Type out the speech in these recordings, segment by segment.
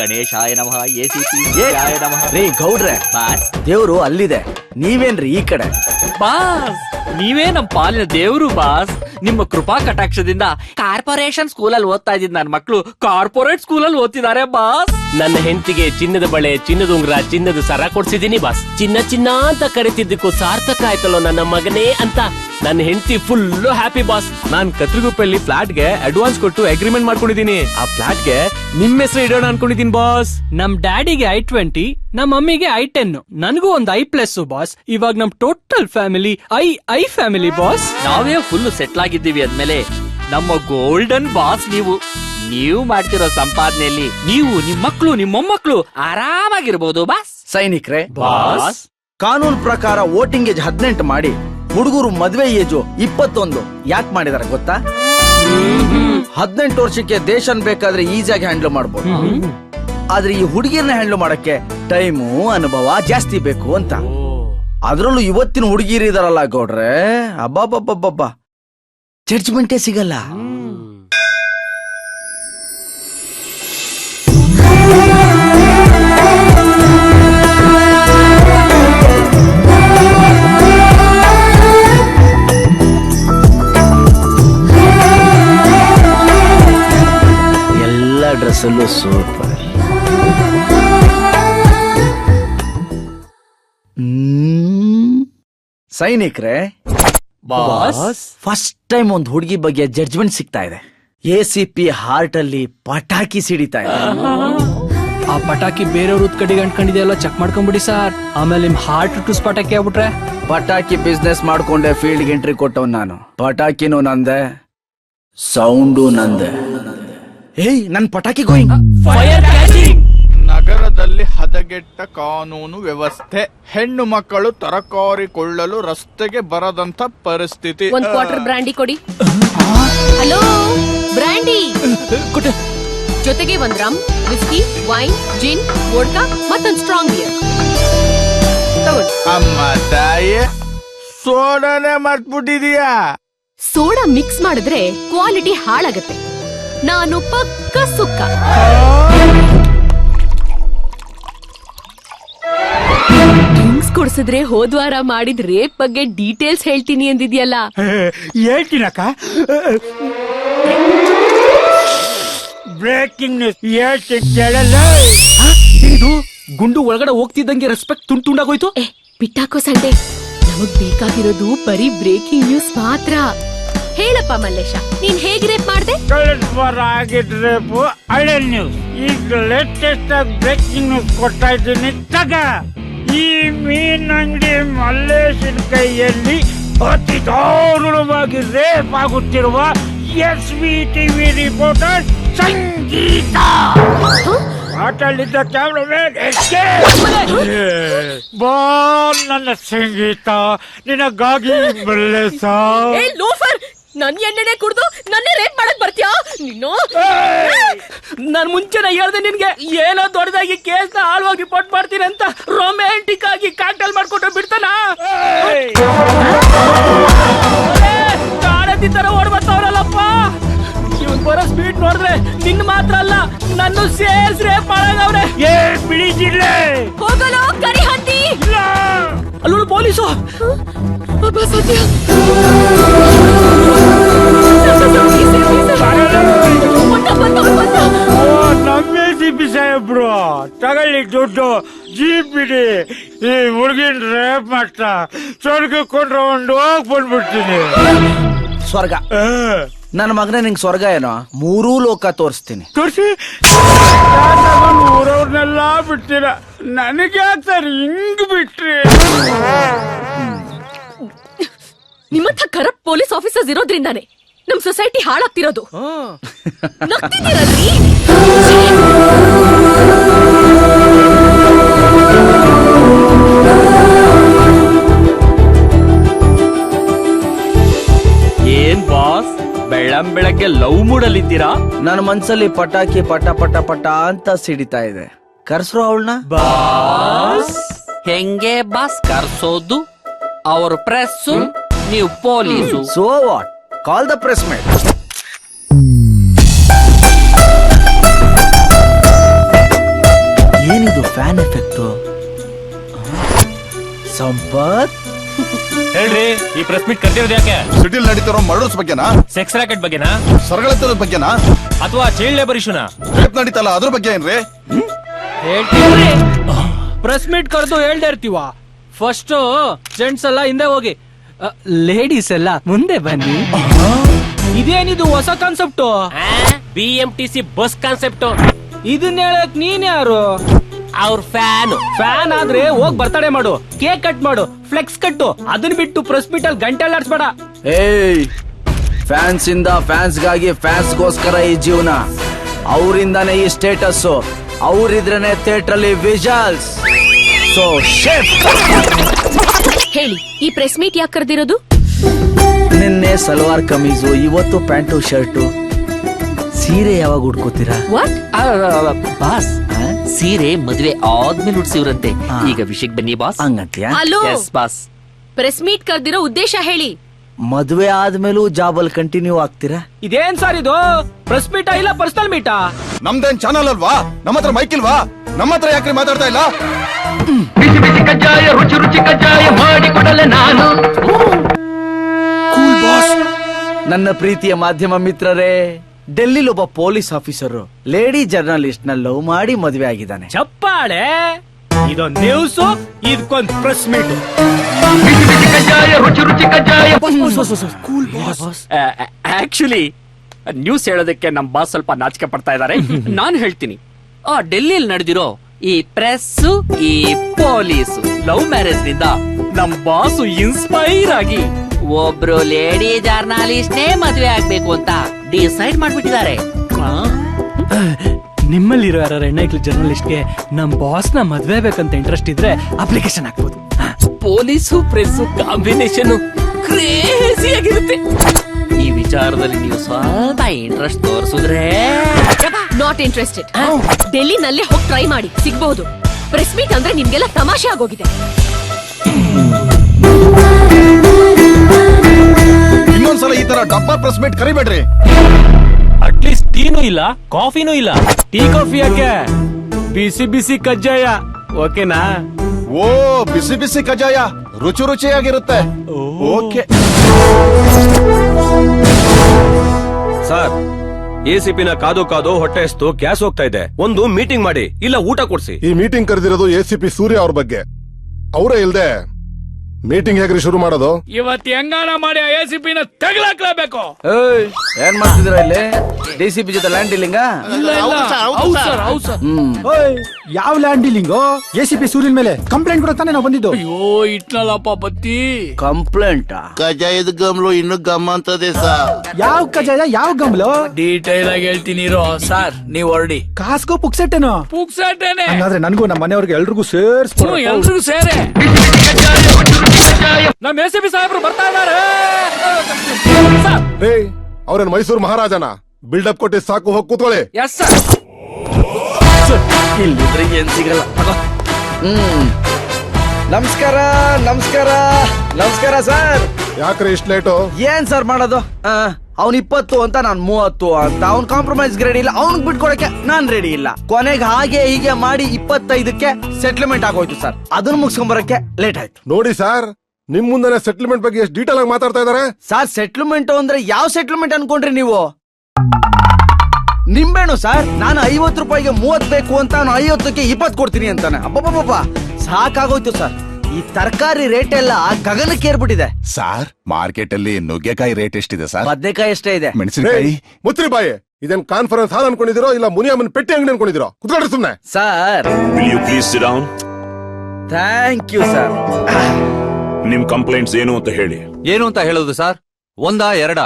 ಗಣೇಶಾಯ ನಮಃ A C P ನಮಃ. ರೇ ಗೌಡ್ರೆ ಬಾಸ್. ದೇವ್ರು ಅಲ್ಲಿದೆ. ನೀವೇನ್ರಿ ಈ ಕಡೆ? ಬಾಸ್ ನೀವೇ ನಮ್ ಪಾಲಿನ ದೇವ್ರು ಬಾಸ್. ನಿಮ್ಮ ಕೃಪಾ ಕಟಾಕ್ಷದಿಂದ ಕಾರ್ಪೊರೇಷನ್ ಸ್ಕೂಲಲ್ಲಿ ಓದ್ತಾ ಇದ್ದೀನಿ ನನ್ನ ಮಕ್ಕಳು ಕಾರ್ಪೊರೇಟ್ ಸ್ಕೂಲಲ್ಲಿ ಓದ್ತಿದ್ದಾರೆ ಬಾಸ್. ನನ್ನ ಹೆಂಡತಿಗೆ ಚಿನ್ನದ ಬಳೆ ಚಿನ್ನದ ಉಂಗ್ರ ಚಿನ್ನದ ಸರ ಕೊಡ್ಸಿದೀನಿ ಬಾಸ್. ಚಿನ್ನ ಚಿನ್ನ ಅಂತ ಕರಿತಿದ್ದಕ್ಕೂ ಸಾರ್ಥಕ ಆಯ್ತಲ್ಲೋ ನನ್ನ ಮಗನೇ ಅಂತ. ನನ್ನ ಹೆಂಡತಿ ಫುಲ್ ಹ್ಯಾಪಿ ಬಾಸ್ ನಾನ್ ಕತ್ರಿಗುಪ್ಪಲ್ಲಿ ಫ್ಲಾಟ್ಗೆ ಅಡ್ವಾನ್ಸ್ ಕೊಟ್ಟು ಅಗ್ರಿಮೆಂಟ್ ಮಾಡ್ಕೊಂಡಿದೀನಿ ಆ ಫ್ಲಾಟ್ಗೆ ನಿಮ್ ಹೆಸರು ಇಡೋಣ ಅನ್ಕೊಂಡಿದೀನಿ ಬಾಸ್ ನಮ್ ಡ್ಯಾಡಿಗೆ ಐ ಟ್ವೆಂಟಿ ನಮ್ ಮಮ್ಮಿಗೆ ಐ ಟೆನ್. ನನಗೂ ಒಂದು ಐ ಪ್ಲಸ್ ಬಾಸ್ ಇವಾಗ ನಮ್ total family I I family boss ನಾವೇ ಫುಲ್ ಸೆಟ್ಲ್ ಆಗಿದ್ದೀವಿ ಅಂದ್ಮೇಲೆ ನಮ್ಮ ಗೋಲ್ಡನ್ ಬಾಸ್ ನೀವು. ನೀವು ಮಾಡ್ತಿರೋ ಸಂಪಾದನೆಯಲ್ಲಿ ನೀವು ನಿಮ್ ಮಕ್ಳು ನಿಮ್ ಮೊಮ್ಮಕ್ಳು ಆರಾಮಾಗಿರ್ಬೋದು ಬಾಸ್ ಸೈನಿಕ್ರೆ ಬಾಸ್ ಕಾನೂನು ಪ್ರಕಾರ ವೋಟಿಂಗ್ ಏಜ್ ಹದಿನೆಂಟು ಮಾಡಿ ಹುಡುಗರು ಮದುವೆ ಏಜು ಇಪ್ಪತ್ತೊಂದು. ಯಾಕೆ ಮಾಡಿದಾರೆ ಗೊತ್ತಾ? ಹದಿನೆಂಟು ವರ್ಷಕ್ಕೆ ದೇಶನ್ ಬೇಕಾದ್ರೆ ಈಸಿಯಾಗಿ ಹ್ಯಾಂಡಲ್ ಮಾಡ್ಬೋದು. ಆದ್ರೆ ಈ ಹುಡುಗಿಯನ್ನ ಹ್ಯಾಂಡಲ್ ಮಾಡಕ್ಕೆ ಟೈಮು, ಅನುಭವ ಜಾಸ್ತಿ ಬೇಕು ಅಂತ. ಅದ್ರಲ್ಲೂ ಇವತ್ತಿನ ಹುಡುಗಿರಿದಾರಲ್ಲ ಗೌಡ್ರೆ ಅಬ್ಬಬ್ಬಬ್ಬಬ್ಬ ಜಡ್ಜ್ಮೆಂಟೇ ಸಿಗಲ್ಲ. ಡ್ರೆಸ್ಸಲ್ಲೂ ಸೂಪರ್ ಸೈನಿಕ್ರೆ ಬಾಸ್ ಫಸ್ಟ್ ಟೈಮ್ ಒಂದು ಹುಡುಗಿ ಬಗ್ಗೆ ಜಡ್ಜ್ಮೆಂಟ್ ಸಿಗ್ತಾ ಇದೆ. ಎ ಸಿ ಪಿ ಹಾರ್ಟ್ ಅಲ್ಲಿ ಪಟಾಕಿ ಸಿಡಿತಾ ಇದೆ. ಆ ಪಟಾಕಿ ಬೇರೆಯವ್ರ ಕಡೆಗೆ ಅಂಟ್ಕೊಂಡಿದೆಯಲ್ಲ ಚೆಕ್ ಮಾಡ್ಕೊಂಡ್ಬಿಡಿ ಸರ್ ಆಮೇಲೆ ನಿಮ್ ಹಾರ್ಟ್ ಟುಸ್ ಪಟಾಕಿ ಆಗ್ಬಿಟ್ರೆ? ಪಟಾಕಿ ಬಿಸ್ನೆಸ್ ಮಾಡ್ಕೊಂಡೆ ಫೀಲ್ಡ್ ಎಂಟ್ರಿ ಕೊಟ್ಟವ್ ನಾನು. ಪಟಾಕಿನೂ ನಂದೆ ಸೌಂಡು ನಂದೆ. ಏಯ್ ನನ್ ಪಟಾಕಿ ಗೋಯಿಂಗ್. ನಗರದಲ್ಲಿ ಹದಗೆಟ್ಟ ಕಾನೂನು ವ್ಯವಸ್ಥೆ. ಹೆಣ್ಣು ಮಕ್ಕಳು ತರಕಾರಿ ಕೊಳ್ಳಲು ರಸ್ತೆಗೆ ಬರದಂತ ಪರಿಸ್ಥಿತಿ. ಒಂದ್ ಕ್ವಾರ್ಟರ್ ಬ್ರಾಂಡಿ ಕೊಡಿ. ಹಲೋ ಬ್ರಾಂಡಿ ಜೊತೆಗೆ ಒಂದ್ rum whisky wine gin vodka ಮತ್ತೊಂದ್ ಸ್ಟ್ರಾಂಗ್ ಬಿಯರ್ ತಗೊಳ್ಳಿ. ಅಮ್ಮ ತಾಯಿ ಸೋಡನೆ ಮರ್ತ್ಬಿಟ್ಟಿದೀಯಾ? ಸೋಡಾ ಮಿಕ್ಸ್ ಮಾಡಿದ್ರೆ ಕ್ವಾಲಿಟಿ ಹಾಳಾಗತ್ತೆ. ನಾನು ಪಕ್ಕ ಸುಕ್ಕ. ಡ್ರಿಂಕ್ಸ್ ಕೊಡ್ಸಿದ್ರೆ ಹೋದ್ವಾರ ಮಾಡಿದ ರೇಪ್ ಬಗ್ಗೆ ಡೀಟೇಲ್ಸ್ ಹೇಳ್ತೀನಿ ಅಂದಿದ್ಯಲ್ಲ. ಹೇಳ್ತೀನಕ್ಕ. ಬ್ರೇಕಿಂಗ್ ನ್ಯೂಸ್ ಹೇಳ್ತೀನಿ ಕೇಳಲ್ಲ. ಇದು ಗುಂಡು ಒಳಗಡೆ ಹೋಗ್ತಿದ್ದಂಗೆ ರೆಸ್ಪೆಕ್ಟ್ ತುಂಡು ತುಂಡಾಗೋಯ್ತು? ಏ ಬಿಟ್ಟಾಕೋ ಸಂಡೆ ನಮಗ್ ಬೇಕಾಗಿರೋದು ಬರೀ ಬ್ರೇಕಿಂಗ್ ನ್ಯೂಸ್ ಮಾತ್ರ. ಹೇಳಪ್ಪ ಮಲ್ಲೇಶ ನೀನ್ ಹೇಗ್ ರೇಪ್ ಮಾಡ್ದೆ? ಕಳೆದ ವಾರ ಆಗಿದ್ರೆ ಹಳೆ ನ್ಯೂಸ್ ಈಗ ಲೇಟೆಸ್ಟ್ ಆಗಿ ಬ್ರೇಕಿಂಗ್ ನ್ಯೂಸ್ ಕೊಡ್ತಾ ಇದ್ದೀನಿ. ತಗ! ಈ ಮೀನ್ ಅಂಗಡಿ ಮಲ್ಲೇಶನ ಕೈಯಲ್ಲಿ ಅತಿ ದಾರುಣವಾಗಿ ರೇಪ್ ಆಗುತ್ತಿರುವ S V TV reporter Sangeetha! ಆಟಲ್ಲಿದ್ದ cameraman ಬಾ ನನ್ನ ಸಂಗೀತ ನಿನಗಾಗಿ ಮಲ್ಲೇಶ. ನನ್ ಎಣ್ಣೆನೆ ಕುಡ್ದು ನನ್ನೇ ರೇಪ್ ಮಾಡಕ್ ಬರ್ತೀಯಾ? ನೀನು? ನಾನು ಮುಂಚೆನೆ ಹೇಳ್ದೆ ನಿನ್ಗೆ ಏನೋ ದೊಡ್ಡದಾಗಿ ಕೇಸ್ನ ಆಳ್ವಾಗಿ ರಿಪೋರ್ಟ್ ಮಾಡ್ತೀನಿ ಅಂತ ರೊಮ್ಯಾಂಟಿಕ್ ಆಗಿ ಕಾಕ್ಟೇಲ್ ಮಾಡ್ಕೊಂಡು ಬಿಡ್ತಾನ? ಕಾಡದಿ ತರ ಓಡ್ ಬರ್ತಾವ್ರಲ್ಲಪ್ಪ ಇವನ್ ಬರೋ ಸ್ಪೀಡ್ ನೋಡಿದ್ರೆ ನಿನ್ ಮಾತ್ರ ಅಲ್ಲ ನನ್ನ ಸೇರ್ಸ್ ರೇಪ್ ಮಾಡಾಗವ್ರೆ. ಏ ಬಿಡಿಸಿಲ್ಲ ಹೋಗಲೋ ಕರಿ ಹಂದಿ? ಅಲ್ಲೂ ಪೊಲೀಸು! ಅಬ್ಬ ಸತ್ಯ. ನಮ್ಮೇ ಸಿಪಿ ಸಾಹೇಬ್ರು ತಗೊಳ್ಳಿ ದುಡ್ಡು. ಜೀಪ್ ಬಿಡಿ ಈ ಹುಡುಗಿನ ರೇಪ್ ಮಾಡ್ತಾ ಸ್ವರ್ಗ ಕೊಟ್ರೆ ಒಂದು ಹೋಗಿ ಬಂದ್ಬಿಡ್ತೀನಿ. ಸ್ವರ್ಗ. ನನ್ನ ಮಗನೇ ನಿಂಗೆ ಸ್ವರ್ಗ ಏನೋ? ಮೂರೂ ಲೋಕ ತೋರಿಸ್ತೀನಿ. ತೋರಿಸಿ. ಊರವ್ರನ್ನೆಲ್ಲ ಬಿಡ್ತೀರ? ನನಗೆ ಸರ್ ಹಿಂಗ್ ಬಿಟ್ರಿ. ನಿಮ್ಮಂಥ ಕರಪ್ಟ್ ಪೊಲೀಸ್ ಆಫೀಸರ್ಸ್ ಇರೋದ್ರಿಂದಾನೆ. ನಮ್ ಸೊಸೈಟಿ ಹಾಳಾಗ್ತಿರೋದು. ನಗ್ತಿದ್ದೀರಲ್ರಿ ಏನ್ ಬಾಸ್? ಬೆಳ್ಳಂ ಬೆಳಗ್ಗೆ ಲವ್ ಮೂಡಲ್ಲಿದ್ದೀರಾ? ನನ್ನ ಮನ್ಸಲ್ಲಿ ಪಟಾಕಿ ಪಟ ಪಟ ಪಟ ಅಂತ ಸಿಡಿತಾ ಇದೆ. ಕರ್ಸ್ರು ಅವಳನ್ನ? ಬಾಸ್? ಹೆಂಗೆ ಬಾಸ್ ಕರ್ಸೋದು? ಅವ್ರ ಪ್ರೆಸ್ ನೀವು police. So what call the press meet ಏನಿದು ಫ್ಯಾನ್ ಎಫೆಕ್ಟ್ ಸಂಪತ್? ಹೇಳ್ರಿ ಈ ಪ್ರೆಸ್ ಮೀಟ್ ಕರೆದಿರೋದು ಯಾಕೆ? ಸಿಟಿಲ್ ನಡೀತಿರೋ ಮರ್ಡರ್ಸ್ ಬಗ್ಗೆನಾ? ಸೆಕ್ಸ್ ರಾಕೆಟ್ ಬಗ್ಗೆನಾ? ಸರಗಳೆತ್ತದ ಬಗ್ಗೆನಾ? ಅಥವಾ ಚೈಲ್ಡ್ ಲೇಬರ್ ಇಶ್ಯೂನಾ ನಡೀತಲ್ಲ ಅದ್ರ ಬಗ್ಗೆ ಏನ್ರಿ? ಹೇಳ್ತೀವಿ ಪ್ರೆಸ್ ಮೀಟ್ ಕರೆದು ಹೇಳ್ದೆ ಇರ್ತೀವ. ಫಸ್ಟ್ ಜೆಂಟ್ಸ್ ಎಲ್ಲ ಹಿಂದೆ ಹೋಗಿ ಲೇಡೀಸ್ ಎಲ್ಲ ಮುಂದೆ ಬನ್ನಿ. ಇದೇನಿದು ಹೊಸ concept B M T C bus concept ಇದನ್ನ ಹೇಳಕ್ ನೀನ್ ಯಾರು? ಅವ್ರ ಫ್ಯಾನ್ ಫ್ಯಾನ್ ಆದ್ರೆ ಹೋಗ್ ಬರ್ತಡೆ ಮಾಡು ಕೇಕ್ ಕಟ್ ಮಾಡು ಫ್ಲೆಕ್ಸ್ ಕಟ್ಟು ಅದನ್ನ ಬಿಟ್ಟು ಪ್ರೆಸ್ ಮೀಟ್ ಅಲ್ಲಿ ಗಂಟೆ ಆಡ್ಸ್ಬೇಡ ಏಯ್ ಫ್ಯಾನ್ಸ್ ಇಂದ ಫ್ಯಾನ್ಸ್ ಗೋಸ್ಕರ ಈ ಜೀವನ. ಅವರಿಂದಾನೇ ಈ ಸ್ಟೇಟಸ್ ಅವರಿದ್ರೇನೆ ಥಿಯೇಟರ್ ಅಲ್ಲಿ ವಿಜಲ್ಸ್ ಸೊ ಹೇಳಿ ಈ ಪ್ರೆಸ್ ಮೀಟ್ ಯಾಕೆ ಕರೆದಿರೋದು? ನಿನ್ನೆ ಸಲ್ವಾರ್ ಕಮೀಸು ಇವತ್ತು ಪ್ಯಾಂಟು ಶರ್ಟು. ಸೀರೆ ಯಾವಾಗ ಉಟ್ಕೋತೀರಾ? ವಾಟ್ ಬಾಸ್ ಸೀರೆ ಮದುವೆ ಆದ್ಮೇಲೆ ಉಡ್ಸಿವ್ರಂತೆ. ಈಗ ವಿಷಯಕ್ಕೆ ಬನ್ನಿ boss. ಹಂಗಂತ್ಯಾ? Hello? Yes boss. Press meet ಕರೆದಿರೋ ಉದ್ದೇಶ ಹೇಳಿ. ಮದುವೆ ಆದ್ಮೇಲೂ ಜಾಬ್ ಅಲ್ಲಿ ಕಂಟಿನ್ಯೂ ಆಗ್ತೀರಾ? ಇದೇನ್ ಸರ್ ಇದು? ಪ್ರೆಸ್ ಮೀಟಾ ಇಲ್ಲ ಪರ್ಸನಲ್ ಮೀಟಾ ನಮ್ದೇನ್ ಚಾನಲ್ ಅಲ್ವಾ? ನಮ್ಮ ಹತ್ರ ಮೈಕ್ ಇಲ್ವಾ? ನಮ್ಮ ಹತ್ರ ಯಾಕ್ರಿ ಮಾತಾಡ್ತಾ ಇಲ್ಲ? ನನ್ನ ಪ್ರೀತಿಯ ಮಾಧ್ಯಮ ಮಿತ್ರರೇ ಡೆಲ್ಲಿಲಿ ಒಬ್ಬ ಪೊಲೀಸ್ ಆಫೀಸರ್ ಲೇಡಿ ಜರ್ನಲಿಸ್ಟ್ನ ಲವ್ ಮಾಡಿ ಮದುವೆ ಆಗಿದ್ದಾನೆ. ಚಪ್ಪಾಳೆ? ಇದೊಂದು ನ್ಯೂಸ್ ಇದಕ್ಕೊಂದ್ ಪ್ರೆಸ್ ಮೀಟ್ ಆಕ್ಚುಲಿ ನ್ಯೂಸ್ ಹೇಳೋದಕ್ಕೆ ನಮ್ ಬಾಸ್ ಸ್ವಲ್ಪ ನಾಚಿಕೆ ಪಡ್ತಾ ಇದ್ದಾರೆ. ನಾನು ಹೇಳ್ತೀನಿ ಆ ಡೆಲ್ಲಿಯಲ್ಲಿ ನಡೆದಿರೋ ಈ ಪ್ರೆಸ್ ಈ ಪೊಲೀಸ್. ಲವ್ ಮ್ಯಾರೇಜ್ನಿಂದ ನಮ್ ಬಾಸು ಇನ್ಸ್ಪೈರ್ ಆಗಿ. ಒಬ್ರು ಲೇಡಿ ಜರ್ನಾಲಿಸ್ಟ್ನೇ ಮದ್ವೆ ಆಗ್ಬೇಕು ಅಂತ ಡಿಸೈಡ್ ಮಾಡ್ಬಿಟ್ಟಿದ್ದಾರೆ. ನಿಮ್ಮಲ್ಲಿರೋ ಯಾರು ಹೆಣ್ಣೈಕ್ಳು ಜರ್ನಲಿಸ್ಟ್ಗೆ ನಮ್ ಬಾಸ್ನ ಮದ್ವೆ ಬೇಕಂತ ಇಂಟ್ರೆಸ್ಟ್ ಇದ್ರೆ ಅಪ್ಲಿಕೇಶನ್ ಹಾಕ್ಬೋದು. ಪೊಲೀಸು ಪ್ರೆಸ್ ಕಾಂಬಿನೇಷನ್ ಕ್ರೇಜಿ ಆಗಿರುತ್ತೆ. ವಿಚಾರದಲ್ಲಿ ನೀವು ಸ್ವಲ್ಪ ಇಂಟ್ರೆಸ್ಟ್ ತೋರಿಸಿದ್ರೆ. ನಾಟ್ ಇಂಟ್ರೆಸ್ಟೆಡ್ ಡೆಲ್ಲಿನಲ್ಲೇ ಹೋಗಿ ಟ್ರೈ ಮಾಡಿ. ಸಿಗ್ಬಹುದು ಪ್ರೆಸ್ ಮೀಟ್ ಅಂದ್ರೆ ನಿಮ್ಗೆಲ್ಲ ತಮಾಷೆ ಆಗೋಗಿದೆ. ಇನ್ನೊಂದ್ಸಲ ಈ ತರ ಡಬ್ಬ ಪ್ರೆಸ್ ಮೀಟ್ ಕರಿಬೇಡ್ರಿ. ಅಟ್ಲೀಸ್ಟ್ ಟೀನೂ ಇಲ್ಲ ಕಾಫಿನೂ ಇಲ್ಲ. ಟೀ ಕಾಫಿ ಯಾಕೆ? ಬಿಸಿ ಬಿಸಿ ಕಜ್ಜಾಯ. ಓಕೆನಾ ಓ ಬಿಸಿ ಬಿಸಿ ಕಜ್ಜಾಯ. ರುಚಿ ರುಚಿಯಾಗಿರುತ್ತೆ. ಓಕೆ ಸರ್, ಎಸಿಪಿನ ಕಾದು ಕಾದು ಹೊಟ್ಟೆ ಎಸ್ತು ಗ್ಯಾಸ್ ಹೋಗ್ತಾ ಇದೆ. ಒಂದು ಮೀಟಿಂಗ್ ಮಾಡಿ, ಇಲ್ಲ ಊಟ ಕೊಡ್ಸಿ. ಈ ಮೀಟಿಂಗ್ ಕರೆದಿರೋದು ಎ ಸಿ ಪಿ ಸೂರ್ಯ ಅವ್ರ ಬಗ್ಗೆ. ಅವರೇ ಇಲ್ದೆ ಮೀಟಿಂಗ್ ಹೇಗ್ರಿ ಶುರು ಮಾಡೋದು? ಇವತ್ ಹೆಂಗಾನ ಮಾಡಿ ಎ ಸಿ ಪಿ ನ ತೆಗ್ಲಾಕ್ಲೇಬೇಕು? ಏಯ್ ಏನ್ ಮಾಡ್ತಿದ್ರ ಇಲ್ಲಿ? ಡಿ ಸಿ ಪಿ ಜೊತೆ ಲ್ಯಾಂಡ್ ಡೀಲಿಂಗ ಹ್ಮ್. ಯಾವ land dealing A C P ಸೂರ್ಯನ ಮೇಲೆ ಕಂಪ್ಲೇಂಟ್ ಕೂಡ ತಾನೇ ನಾವು ಬಂದಿದ್ದು. ಅಯ್ಯೋ ಇಟ್ನಲ್ಲಪ್ಪ ಬತ್ತಿ. ಕಂಪ್ಲೇಂಟ್ ಕಜಾಯದ ಗಮ್ಲು ಇನ್ನು ಗಮ್ ಅಂತದೆ ಸರ್. ಯಾವ ಕಜಾಯ ಯಾವ ಗಮ್ಲು? ಡೀಟೈಲ್ ಆಗಿ ಹೇಳ್ತೀನಿ ಇರೋ ಸರ್ ನೀವ್ ಹೊರಡಿ. ಕಾಸ್ಕೋ ಪುಕ್ಸೆಟ್ಟೇನೋ? ಪುಕ್ಸಟೇನೆ ಹಂಗಾದ್ರೆ ನನಗೂ ನಮ್ಮ ಮನೆಯವ್ರಿಗೆ ಎಲ್ರಿಗೂ ಸೇರ್ಸ್ಬಿಡು ಎಲ್ರಿಗೂ ಸೇರೆ. ನಮ್ ಎಸ್ ಬಿ ಸಾಹೇಬ್ರು ಬರ್ತಾ ಇದಾರೆ ಸರ್ ರೇ ಅವ್ರೇನ್ ಮೈಸೂರು ಮಹಾರಾಜನ? ಬಿಲ್ಡಪ್ ಕೊಟ್ಟಿ ಸಾಕು ಹೋಗಿ ಕೂತ್ಕೊಳ್ಳಿ. ಎಸ್ ಸರ್ ಇಲ್ಲಿದ್ರೆ ಏನ್ ಸಿಗಲ್ಲ. ಹ್ಮ್. ನಮಸ್ಕಾರ ನಮಸ್ಕಾರ ನಮಸ್ಕಾರ ಸರ್. ಯಾಕ್ರಿ ಇಷ್ಟ ಲೇಟು ಏನ್ ಸರ್ ಮಾಡೋದು? ಅವ್ನ್ ಇಪ್ಪತ್ತು ಅಂತ ನಾನ್ ಮೂವತ್ತು ಅಂತ. ಅವ್ನ್ ಕಾಂಪ್ರಮೈಸ್ ರೆಡಿ ಇಲ್ಲ. ಅವ್ನ್ ಬಿಟ್ಕೊಡಕ್ಕೆ ನಾನ್ ರೆಡಿ ಇಲ್ಲ. ಕೊನೆಗೆ ಹಾಗೆ ಹೀಗೆ ಮಾಡಿ ಇಪ್ಪತ್ತೈದಕ್ಕೆ ಸೆಟ್ಲ್ಮೆಂಟ್ ಆಗೋಯ್ತು ಸರ್. ಅದನ್ನ ಮುಗಿಸ್ಕೊಂಡ್ ಬರಕ್ಕೆ ಲೇಟ್ ಆಯ್ತು. ನೋಡಿ ಸರ್ ನಿಮ್ ಮುಂದೆ ಸೆಟ್ಲ್ಮೆಂಟ್ ಬಗ್ಗೆ ಎಷ್ಟು ಡೀಟೇಲ್ ಆಗಿ ಮಾತಾಡ್ತಾ ಇದಾರೆ? ಸರ್ ಸೆಟ್ಲ್ಮೆಂಟ್ ಅಂದ್ರೆ ಯಾವ ಸೆಟ್ಲ್ಮೆಂಟ್ ಅನ್ಕೊಂಡ್ರಿ ನೀವು? ನಿಂಬೆಣ್ಣು ಸರ್ ನಾನು ಐವತ್ತು ರೂಪಾಯಿಗೆ ಮೂವತ್ ಬೇಕು ಅಂತ ನಾನು ಐವತ್ತಕ್ಕೆ ಇಪ್ಪತ್ತು ಕೊಡ್ತೀನಿ ಅಂತಾನೆ. ಅಬ್ಬಬ್ಬಬ್ಬ ಸಾಕಾಗೋಯ್ತು ಸರ್ ಈ ತರಕಾರಿ ರೇಟ್ ಎಲ್ಲ ಗಗನಕ್ಕೆ ಏರ್ಬಿಟ್ಟಿದೆ. ಸಾರ್ ಮಾರ್ಕೆಟ್ ಅಲ್ಲಿ ನುಗ್ಗೆಕಾಯಿ ರೇಟ್ ಎಷ್ಟಿದೆ ಸರ್ ಬದ್ನೆಕಾಯಿ ಎಷ್ಟೇ ಇದೆ. ಮೆಣಸಿನಕಾಯಿ? ಮುತ್ರಿ ಬಾಯಿ. ಇದನ್ ಕಾನ್ಫರೆನ್ಸ್ ಹಾಲ್ ಅನ್ಕೊಂಡಿದಿರೋ ಇಲ್ಲ ಮುನಿಯಮ್ಮನ ಪೆಟ್ಟಿ ಅಂಗಡಿ ಅನ್ಕೊಂಡಿದಿರೋ ಕುತ್ಕೊಂಡ್ರಿ ಸುಮ್ನೆ. Sir will you please sit down thank you sir ನಿಮ್ ಕಂಪ್ಲೇಂಟ್ಸ್ ಏನು ಅಂತ ಹೇಳಿ. ಏನು ಅಂತ ಹೇಳೋದು ಸರ್? ಒಂದ ಎರಡ?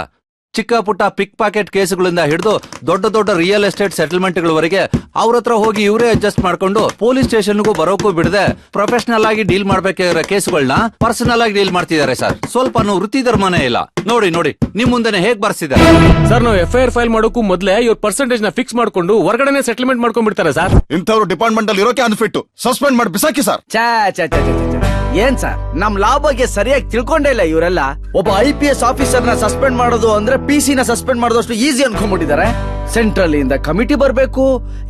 ಚಿಕ್ಕ ಪುಟ್ಟ ಪಿಕ್ ಪಾಕೆಟ್ ಕೇಸುಗಳಿಂದ ಹಿಡಿದು ದೊಡ್ಡ ದೊಡ್ಡ ರಿಯಲ್ ಎಸ್ಟೇಟ್ ಸೆಟಲ್ಮೆಂಟ್ಗಳವರೆಗೆ ಅವ್ರ ಹತ್ರ ಹೋಗಿ ಇವರೇ ಅಡ್ಜಸ್ಟ್ ಮಾಡ್ಕೊಂಡು ಪೊಲೀಸ್ ಸ್ಟೇಷನ್ಗೂ ಬರೋಕ್ಕೂ ಬಿಡದೆ ಪ್ರೊಫೆಷನಲ್ ಆಗಿ ಡೀಲ್ ಮಾಡ್ಬೇಕಾಗಿರೋ ಕೇಸುಗಳನ್ನ ಪರ್ಸನಲ್ ಆಗಿ ಡೀಲ್ ಮಾಡ್ತಿದ್ದಾರೆ ಸರ್. ಸ್ವಲ್ಪ ವೃತ್ತಿ ಧರ್ಮನೇ ಇಲ್ಲ. ನೋಡಿ ನೋಡಿ ನಿಮ್ ಮುಂದೆನೆ ಹೇಗ್ ಬರ್ಸಿದ್ದಾರೆ? ಸರ್ ನಾವು ಎಫ್ ಐ ಆರ್ ಫೈಲ್ ಮಾಡೋಕ್ಕೂ ಮೊದ್ಲೇ ಇವ್ರ ಪರ್ಸೆಂಟೇಜ್ನ ಫಿಕ್ಸ್ ಮಾಡ್ಕೊಂಡು ಹೊರಗಡೆ ಸೆಟಲ್ಮೆಂಟ್ ಮಾಡ್ಕೊಂಡ್ಬಿಡ್ತಾರೆ ಸರ್. ಇಂಥವ್ರು ಡಿಪಾರ್ಟ್ಮೆಂಟ್ ಅಲ್ಲಿ ಇರೋಕೆ ಅನ್ಫಿಟ್ ಸಸ್ಪೆಂಡ್ ಮಾಡಿ ಬಿಸಾಕಿ ಸರ್. ಚಾ ಚಾ ಚಾ ಚಾ. ಏನ್ ಸರ್? ನಮ್ ಲಾ ಬಗ್ಗೆ ಸರಿಯಾಗಿ ತಿಳ್ಕೊಂಡೇ ಇಲ್ಲ ಇವರೆಲ್ಲ. ಒಬ್ಬ ಐ ಪಿ ಎಸ್ ಆಫೀಸರ್ನ ಸಸ್ಪೆಂಡ್ ಮಾಡೋದು ಅಂದ್ರೆ ಪಿ ಸಿ ನ ಸಸ್ಪೆಂಡ್ ಮಾಡೋದಷ್ಟು ಈಸಿ ಅನ್ಕೊಂಡ್ಬಿಟ್ಟಿದ್ದಾರೆ. ಸೆಂಟ್ರಲ್ ಇಂದ ಕಮಿಟಿ ಬರ್ಬೇಕು,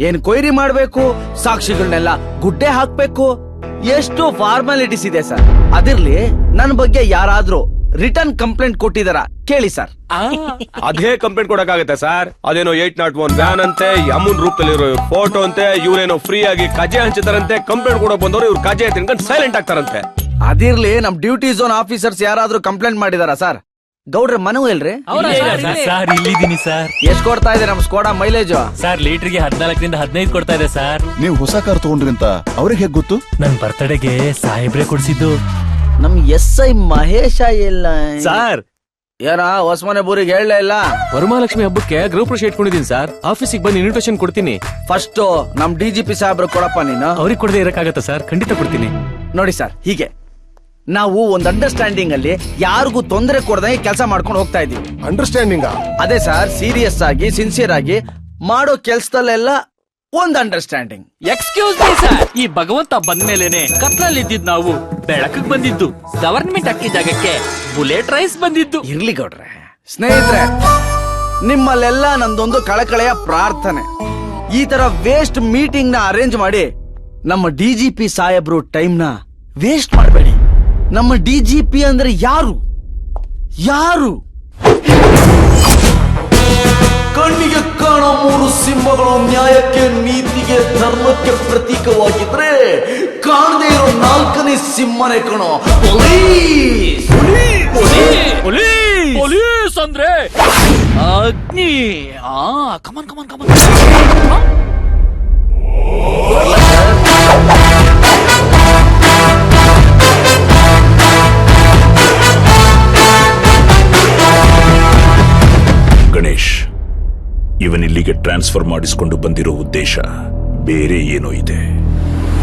ಏನ್ ಕೊಯ್ರಿ ಮಾಡ್ಬೇಕು ಸಾಕ್ಷಿಗಳನ್ನೆಲ್ಲ ಗುಡ್ಡೆ ಹಾಕ್ಬೇಕು ಎಷ್ಟು ಫಾರ್ಮಾಲಿಟೀಸ್ ಇದೆ ಸರ್. ಅದಿರ್ಲಿ ನನ್ನ ಬಗ್ಗೆ ಯಾರಾದ್ರೂ ರಿಟರ್ನ್ ಕಂಪ್ಲೇಂಟ್ ಕೊಟ್ಟಿದಾರ? ಕೇಳಿ ಸರ್. ಅದೇ ಕಂಪ್ಲೇಂಟ್ ಕೊಡಕ್ಕಾಗತ್ತೆ ಸರ್? ಅದೇನೋ ಏಟ್ ನಾಟ್ ಒನ್ ವ್ಯಾನ್ ಅಂತೆ ಯಮುನ್ ರೂಪದಲ್ಲಿರೋ ಫೋಟೋ ಅಂತೆ ಇವ್ರೇನೋ ಫ್ರೀ ಆಗಿ ಕಜೆ ಹಂಚುತ್ತಾರಂತೆ ಕಂಪ್ಲೇಂಟ್ ಕೊಡೋ ಬಂದವರು ಇವ್ರು ಕಜೆ ತಿನ್ಕೊಂಡು ಸೈಲೆಂಟ್ ಆಗ್ತಾರಂತೆ. ಅದಿರ್ಲಿ ನಮ್ ಡ್ಯೂಟಿ ಜೋನ್ ಆಫೀಸರ್ಸ್ ಯಾರಾದ್ರೂ ಕಂಪ್ಲೇಂಟ್ ಮಾಡಿದಾರ ಸರ್? ಗೌಡ್ರ ಮನವು ಇಲ್ರಿ? ಸರ್ ಇಲ್ಲಿದ್ದೀನಿ ಸರ್. ಎಷ್ಟ್ ಕೊಡ್ತಾ ಇದೆ ನಮ್ ಸ್ಕೋಡಾ ಮೈಲೇಜ್ ಸರ್ ಲೀಟರ್ಗೆ ಹದಿನಾಲ್ಕರಿಂದ ಹದಿನೈದು ಕೊಡ್ತಾ ಇದೆ ಸರ್. ನೀವು ಹೊಸ ಕಾರ್ ತಗೊಂಡ್ರಿ ಅಂತ ಅವ್ರಿಗೆ ಹೇಗ್ ಗೊತ್ತು? ನನ್ ಬರ್ತಡೆಗೆ ಸಾಹೇಬ್ರೆ ಕೊಡ್ಸಿದ್ದು. ನಮ್ ಎಸ್ ಐ ಮಹೇಶ ಇಲ್ಲ. ಸರ್. ಏನ ಹೊಸಮನೆ ಬೂರಿಗೆ ಹೇಳಲೇ ಇಲ್ಲ. ವರಮಹಾಲಕ್ಷ್ಮಿ ಹಬ್ಬಕ್ಕೆ ಗ್ರೂಪ್ ಪ್ರವೇಶ ಇಟ್ಕೊಂಡಿದ್ದೀನಿ ಸರ್. ಆಫೀಸಿಗೆ ಬಂದು ಇನ್ವಿಟೇಷನ್ ಕೊಡ್ತೀನಿ. ಫಸ್ಟ್ ನಮ್ ಡಿ ಜಿ ಪಿ ಸಾಹೇಬ್ರು ಕೊಡಪ್ಪ ನೀನು. ಅವ್ರಿಗೆ ಕೊಡದೆ ಇರಕ್ಕಾಗತ್ತಾ ಸರ್? ಖಂಡಿತ ಕೊಡ್ತೀನಿ. ನೋಡಿ ಸರ್ ಹೀಗೆ. ನಾವು ಒಂದ್ ಅಂಡರ್ಸ್ಟ್ಯಾಂಡಿಂಗ್ ಅಲ್ಲಿ ಯಾರಿಗೂ ತೊಂದರೆ ಕೊಡದಂಗೆ ಕೆಲಸ ಮಾಡ್ಕೊಂಡು ಹೋಗ್ತಾ ಇದೀವಿ ಅಂಡರ್ಸ್ಟ್ಯಾಂಡಿಂಗ್ ಅದೇ ಸರ್ ಸೀರಿಯಸ್ ಆಗಿ ಸಿನ್ಸಿಯರ್ ಆಗಿ ಮಾಡೋ ಕೆಲ್ಸದಲ್ಲೆಲ್ಲ ಒಂದ್ ಅಂಡರ್ಸ್ಟ್ಯಾಂಡಿಂಗ್ ಎಕ್ಸ್ಕ್ಯೂಸ್ ಮೀ ಸರ್ ಈ ಭಗವಂತ ಬಂದ್ಮೇಲೆನೆ ಕತ್ಲಲ್ಲಿ ಇದ್ದಿದ್ ನಾವು ಬೆಳಕಿಗೆ ಬಂದಿದ್ದು. ಗವರ್ನಮೆಂಟ್ ಅಕ್ಕಿ ಜಾಗಕ್ಕೆ ಬುಲೆಟ್ ರೈಸ್ ಬಂದಿದ್ದು. ಇರ್ಲಿ ಗೌಡ್ರೆ ಸ್ನೇಹಿತರೆ ನಿಮ್ಮಲ್ಲೆಲ್ಲ ನಂದೊಂದು ಕಳಕಳೆಯ ಪ್ರಾರ್ಥನೆ. ಈ ತರ ವೇಸ್ಟ್ ಮೀಟಿಂಗ್ನ ಅರೇಂಜ್ ಮಾಡಿ ನಮ್ಮ ಡಿ ಜಿ ಪಿ ಸಾಹೇಬ್ರು ಟೈಮ್ನ ವೇಸ್ಟ್ ಮಾಡಬೇಡಿ. ನಮ್ಮ ಡಿ ಜಿ ಪಿ ಅಂದ್ರೆ ಯಾರು? ಯಾರು? ಕಣ್ಣಿಗೆ ಕಾಣೋ ಮೂರು ಸಿಂಹಗಳು ನ್ಯಾಯಕ್ಕೆ ನೀತಿಗೆ ಧರ್ಮಕ್ಕೆ ಪ್ರತೀಕವಾಗಿದ್ರೆ ಕಾಣದೇ ಇರೋ ನಾಲ್ಕನೇ ಸಿಂಹನೇ ಕಣೋ. ಪೊಲೀಸ್! ಪೊಲೀಸ್! ಅಂದ್ರೆ ಅಗ್ನಿ. ಆ come on come on come on ಇವನಿಲ್ಲಿಗೆ transfer ಮಾಡಿಸಿಕೊಂಡು ಬಂದಿರೋ ಉದ್ದೇಶ ಬೇರೆ ಏನೋ ಇದೆ.